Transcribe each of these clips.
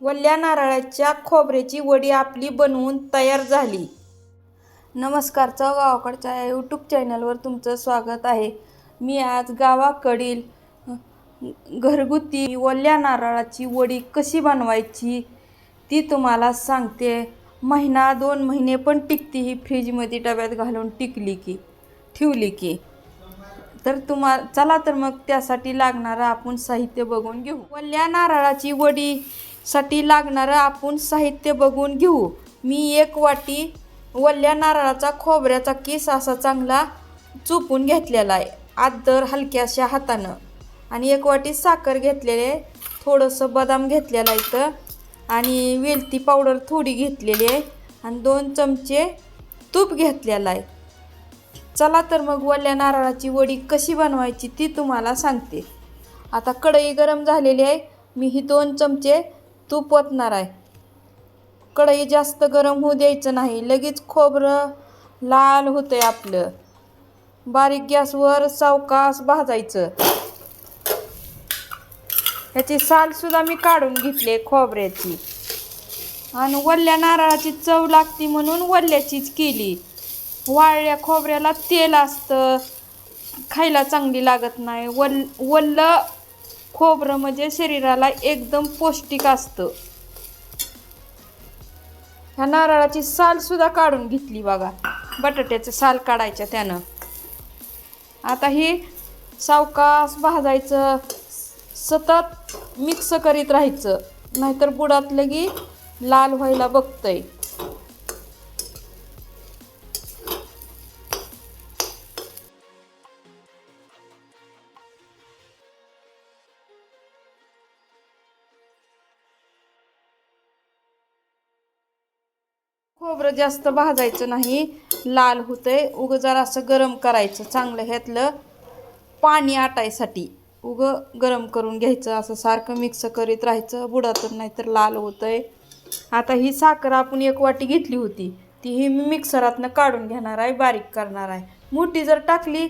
वल्ल्या नारळाच्या खोबऱ्याची वडी आपली बनवून तयार झाली. नमस्कार चव गावाकडच्या या यूट्यूब चॅनलवर तुमचं स्वागत आहे. मी आज गावाकडील घरगुती वल्ल्या नारळाची वडी कशी बनवायची ती तुम्हाला सांगते. महिना दोन महिने पण टिकती ही फ्रीजमध्ये डब्यात घालून टिकली की ठेवली की. तर तुम्हा चला तर मग त्यासाठी लागणारं आपण साहित्य बघून घेऊ. वल्ल्या नारळाची वडी साठी लागणारं आपण साहित्य बघून घेऊ. मी एक वाटी वल्ल्या नारळाचा खोबऱ्याचा किस असा चांगला चुपून घेतलेला आहे. आदर हलक्याशा हातानं. आणि एक वाटी साखर घेतलेले आहे. थोडंसं बदाम घेतलेला इथं. आणि वेलती पावडर थोडी घेतलेली आहे. आणि दोन चमचे तूप घेतलेलं आहे. चला तर मग वल्ल्या नारळाची वडी कशी बनवायची ती तुम्हाला सांगते. आता कढई गरम झालेली आहे. मी ही दोन चमचे तूप ओतणार आहे. कढई जास्त गरम होऊ द्यायचं नाही. लगेच खोबरं लाल होतं आहे आपलं. बारीक गॅसवर सावकास भाजायचं. ह्याची सालसुद्धा मी काढून घेतली खोबऱ्याची. आणि वल्ल्या नारळाची चव लागती म्हणून वल्ल्याचीच केली. वाळल्या खोबऱ्याला तेल असतं. खायला चांगली लागत नाही. वल वल्लं खोबरं म्हणजे शरीराला एकदम पौष्टिक असतं. ह्या नारळाची सालसुद्धा काढून घेतली बघा. बटाट्याचं साल काढायचं त्यानं. आता ही सावकास भाजायचं सतत मिक्स करीत राहायचं. नाहीतर बुडात लगी लाल व्हायला बघतंय. खोबरं जास्त भाजायचं नाही. लाल होतंय. उगं जरा असं गरम करायचं. चांगलं ह्यातलं पाणी आटायसाठी. उगं गरम करून घ्यायचं. असं सारखं मिक्स करीत राहायचं. बुडातून नाहीतर लाल होतंय. आता ही साखर आपण एक वाटी घेतली होती. ती ही मी मिक्सरातनं काढून घेणार आहे. बारीक करणार आहे. मोठी जर टाकली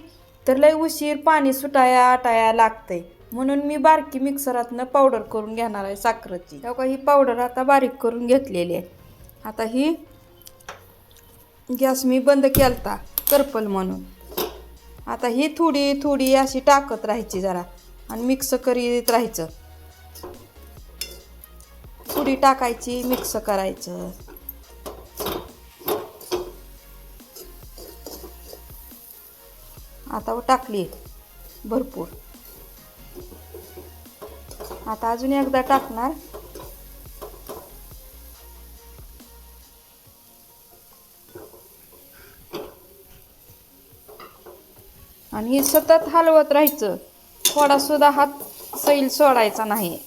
तर लय उशीर पाणी सुटाया आटाया लागतंय. म्हणून मी बारकी मिक्सरातनं पावडर करून घेणार आहे साखरेची. तेव्हा ही पावडर आता बारीक करून घेतलेली आहे. आता ही गॅस मी बंद केलता करपल म्हणून. आता ही थोडी थोडी अशी टाकत राहायची जरा आणि मिक्स करीत राहायचं. थोडी टाकायची मिक्स करायचं. आता टाकली भरपूर. आता अजून एकदा टाकणार. आणि हे सतत हलवत राहायचं. थोडासुद्धा हात सैल सोडायचा नाही.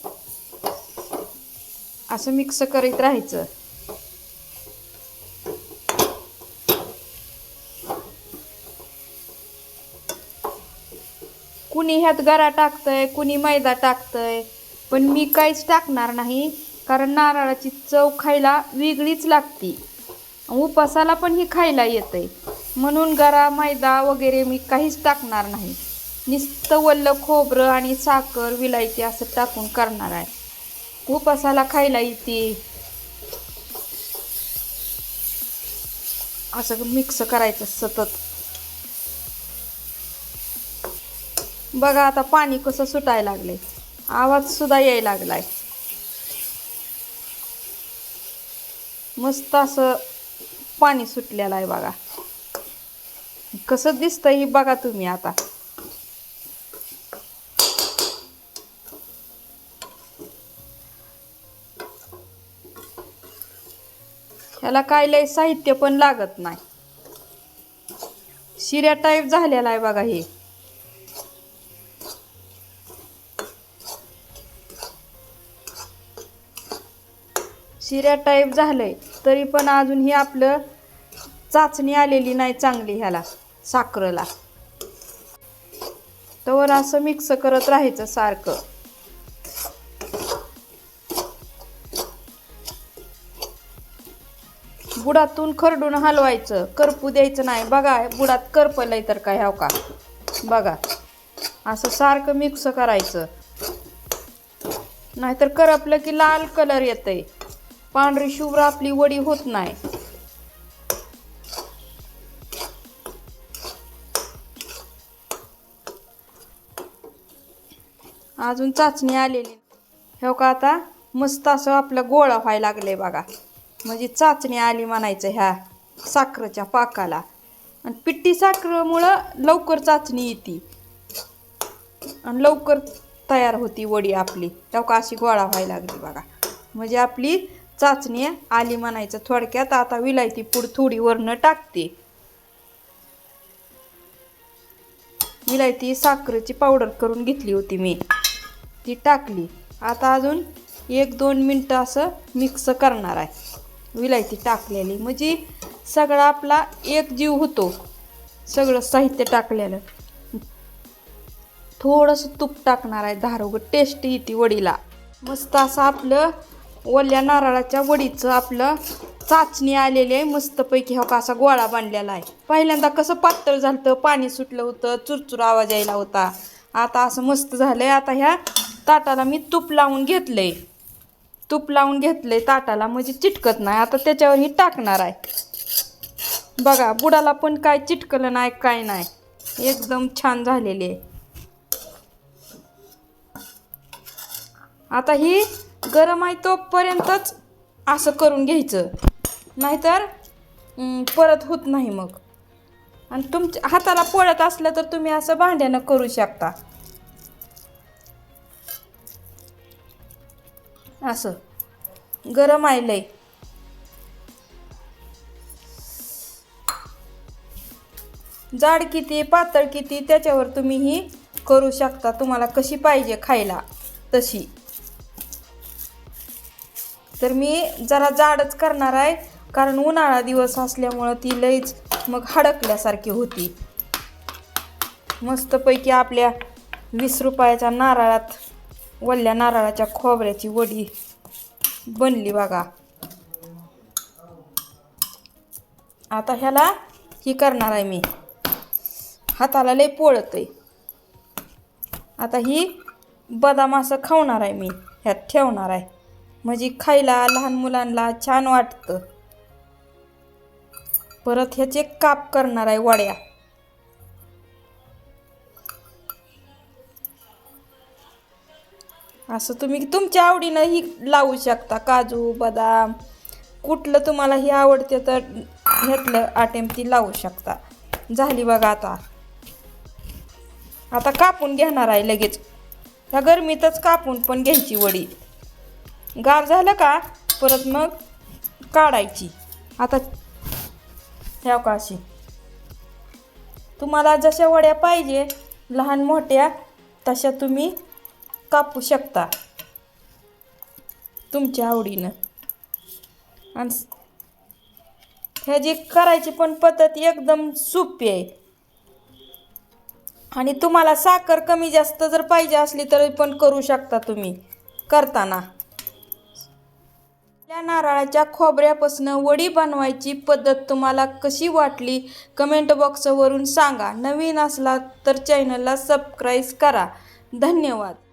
असं मिक्स करीत राहायचं. कुणी ह्यात गरा टाकतंय कुणी मैदा टाकतंय पण मी काहीच टाकणार नाही कारण नारळाची चव खायला वेगळीच लागती. उपासाला पण ही खायला येतंय. म्हणून गरा मैदा वगैरे मी काहीच टाकणार नाही. नुसतं वल्लं खोबरं आणि साखर विलायती असं टाकून करणार आहे. उपासाला खायला येते. असं मिक्स करायचं सतत. बघा आता पाणी कसं सुटायला लागले आवाज सुद्धा यायला लागलाय. मस्त असं पाणी सुटलेलं आहे बघा. कसं दिसतं ही बघा तुम्ही आता. ह्याला काय लय साहित्य पण लागत नाही. शिऱ्या टाईप झालेला आहे बघा हे. शिऱ्या टाईप झालंय तरी पण अजून ही आपलं चाचणी आलेली नाही चांगली ह्याला. साखरेला. तर असं मिक्स करत राहायचं सारखं. बुडातून खरडून हलवायचं. करपू द्यायचं नाही. बघा बुडात करपलंय तर काय ह्याव का? बघा. असं सारखं मिक्स करायचं. नाहीतर करपलं की लाल कलर येतंय. पांढरी शुभ्र आपली वडी होत नाही. अजून चाचणी आलेली हो का आता मस्त असं आपलं गोळा व्हायला लागले बघा. म्हणजे चाचणी आली म्हणायचं ह्या साखरेच्या पाकाला. आणि पिट्टी साखरेमुळं लवकर चाचणी येते. आणि लवकर तयार होती वडी आपली. तेव्हा का अशी गोळा व्हायला लागली बघा. म्हणजे आपली चाचणी आली म्हणायचं थोडक्यात. आता विलायती पूड थोडी वरनं टाकते. विलायती साखरेची पावडर करून घेतली होती मी. ती टाकली. आता अजून एक दोन मिनटं असं मिक्स करणार आहे. विलायती टाकलेली. म्हणजे सगळा आपला एक जीव होतो. सगळं साहित्य टाकलेलं. थोडंसं तूप टाकणार आहे. धारोग टेस्ट येते वडीला. मस्त असं आपलं ओल्या नारळाच्या वडीचं आपलं चाचणी आलेली आहे. मस्तपैकी हा असा गोळा बांधलेला आहे. पहिल्यांदा कसं पातळ झालं होतं पाणी सुटलं होतं. चुरचुर आवाज यायला होता. आता असं मस्त झालं आहे आता ह्या ताटाला मी तूप लावून घेतलंय. तूप लावून घेतलंय ताटाला म्हणजे चिटकत नाही. आता त्याच्यावर ही टाकणार आहे. बघा बुडाला पण काय चिटकलं नाही काय नाही. एकदम छान झालेली आहे. आता ही गरम आहे तोपर्यंतच असं करून घ्यायचं. नाहीतर परत होत नाही मग. आणि तुमच्या हाताला पळत असलं तर तुम्ही असं भांड्यानं करू शकता. असं. गरम आहे लय. जाड किती पातळ किती त्याच्यावर तुम्ही ही करू शकता. तुम्हाला कशी पाहिजे खायला तशी. तर मी जरा जाडच करणार आहे कारण उन्हाळा दिवस असल्यामुळं ती लईच मग हडकल्यासारखी होती. मस्तपैकी आपल्या वीस रुपयाच्या नारळात वल्ल्या नारळाच्या खोबऱ्याची वडी बनली बघा. आता ह्याला ही करणार आहे मी. हाताला लय पोळत आहे आता ही बदाम असं खावणार आहे मी. ह्यात ठेवणार आहे. म्हणजे खायला लहान मुलांना छान वाटतं. परत ह्याचे काप करणार आहे वड्या. असं तुम्ही तुमच्या आवडीनं ही लावू शकता. काजू बदाम कुठलं तुम्हाला ही आवडते तर घेतलं आटेम ती लावू शकता. झाली बघा आता. आता कापून घेणार आहे लगेच. ह्या गरमीतच कापून पण घ्यायची वडी. गार झालं का? परत मग काढायची. आता ह्या का अशी? तुम्हाला जशा वड्या पाहिजे लहान मोठ्या तशा तुम्ही कापू शकता. तुमच्या आवडीनं. आणि ह्याची करायची पण पद्धत एकदम सोपी आहे. आणि तुम्हाला साखर कमी जास्त जर पाहिजे असली तर पण करू शकता तुम्ही करताना. या नारळाच्या खोबऱ्यापासून वडी बनवायची पद्धत तुम्हाला कशी वाटली कमेंट बॉक्सवरून सांगा. नवीन असला तर चॅनलला सबस्क्राईब करा. धन्यवाद.